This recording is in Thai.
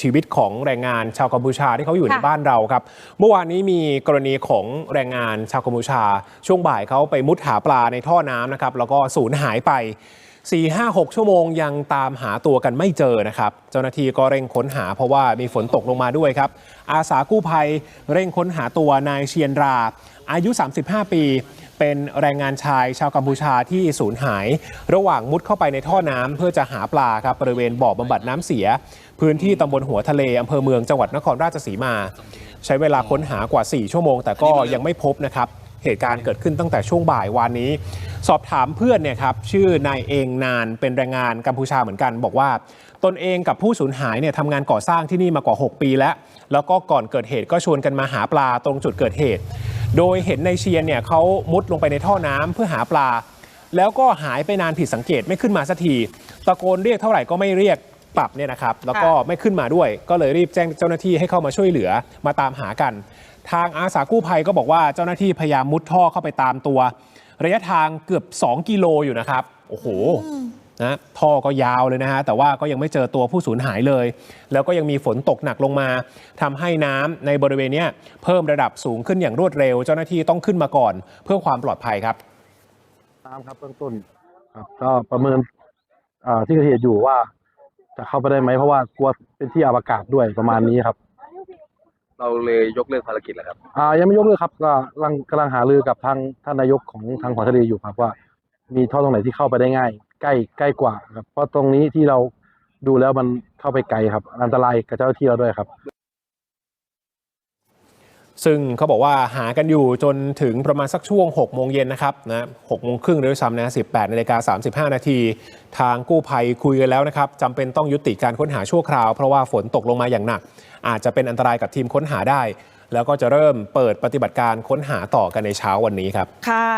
ชีวิตของแรงงานชาวกัมพูชาที่เขาอยู่ในค่ะบ้านเราครับ เมื่อวานนี้มีกรณีของแรงงานชาวกัมพูชา ช่วงบ่ายเขาไปมุดหาปลาในท่อน้ำนะครับ แล้วก็สูญหายไป 4 5 6 ชั่วโมงยังตามหาตัวกันไม่เจอนะครับ เจ้าหน้าที่ก็เร่งค้นหาเพราะว่ามีฝนตกลงมาด้วยครับ อาสากู้ภัยเร่งค้นหาตัวนายเชียนรา อายุ 35 ปี เป็นแรงงานชายชาวกัมพูชาที่สูญหาย ระหว่างมุดเข้าไปในท่อน้ำเพื่อจะหาปลาครับบริเวณบ่อบำบัดน้ำเสีย พื้นที่ตำบลหัวทะเลอำเภอเมืองจังหวัดนครราชสีมา ใช้เวลาค้นหากว่า 4 ชั่วโมง แต่ก็ยังไม่พบนะครับเหตุการณ์เกิดขึ้นตั้งแต่ช่วงบ่ายวานนี้ สอบถามเพื่อนเนี่ยครับชื่อนายเองนานเป็นแรงงานกัมพูชาเหมือนกัน บอกว่า ตนเองกับผู้สูญหายเนี่ยทำงานก่อสร้างที่นี่มากว่า 6 ปีแล้ว แล้วก็ก่อนเกิดเหตุก็ชวนกันมาหาปลาตรงจุดเกิดเหตุ โดยเห็นในเชียนเนี่ยเขามุดลงไปในท่อน้ำเพื่อหาปลา แล้วก็หายไปนานผิดสังเกตไม่ขึ้นมาสักทีตะโกนเรียกเท่าไหร่ก็ไม่เรียกกลับเนี่ยนะครับ แล้วก็ไม่ขึ้นมาด้วย ก็เลยรีบแจ้งเจ้าหน้าที่ให้เข้ามาช่วยเหลือมาตามหากัน ทางอาสากู้ภัยก็บอกว่าเจ้าหน้าที่พยายามมุดท่อเข้าไปตามตัว ระยะทางเกือบ 2 กิโลอยู่นะครับ โอ้โห นะท่อก็ยาวเลยนะฮะแต่ว่าก็ยังไม่เจอตัวผู้สูญหายเลย แล้วก็ยังมีฝนตกหนักลงมาทำให้น้ำในบริเวณเนี้ยเพิ่มระดับสูงขึ้นอย่างรวดเร็ว เจ้าหน้าที่ต้องขึ้นมาก่อน เพื่อความปลอดภัยครับน้ำครับเบื้องต้นครับก็ประเมินอ่าที่เกิดเหตุอยู่ว่า จะเข้าไปได้ไหมเพราะว่ากลัวเป็นที่อับอากาศด้วยประมาณนี้ครับ เราเลยยกเลิกภารกิจแล้วครับอ่ายังไม่ยกเลิกครับก็กำลังกำลังหารือกับทางท่านนายกของทางขวาทะเลอยู่ครับว่า มีท่อตรงไหนที่เข้าไปได้ง่าย ใกล้ใกล้กว่าครับ เพราะตรงนี้ที่เราดูแล้วมันเข้าไปไกลครับ อันตรายกับเจ้าหน้าที่เราด้วยครับ ซึ่งเขาบอกว่าหากันอยู่จนถึงประมาณสักช่วง 6 โมงเย็นนะครับนะ6โมงครึ่งด้วยซ้ำนะ18นาฬิกา35 นาที ทางกู้ภัยคุยกันแล้วนะครับจำเป็นต้องยุติการค้นหาชั่วคราว เพราะว่าฝนตกลงมาอย่างหนัก อาจจะเป็นอันตรายกับทีมค้นหาได้ แล้วก็จะเริ่มเปิดปฏิบัติการค้นหาต่อกันในเช้าวันนี้ครับ ค่ะ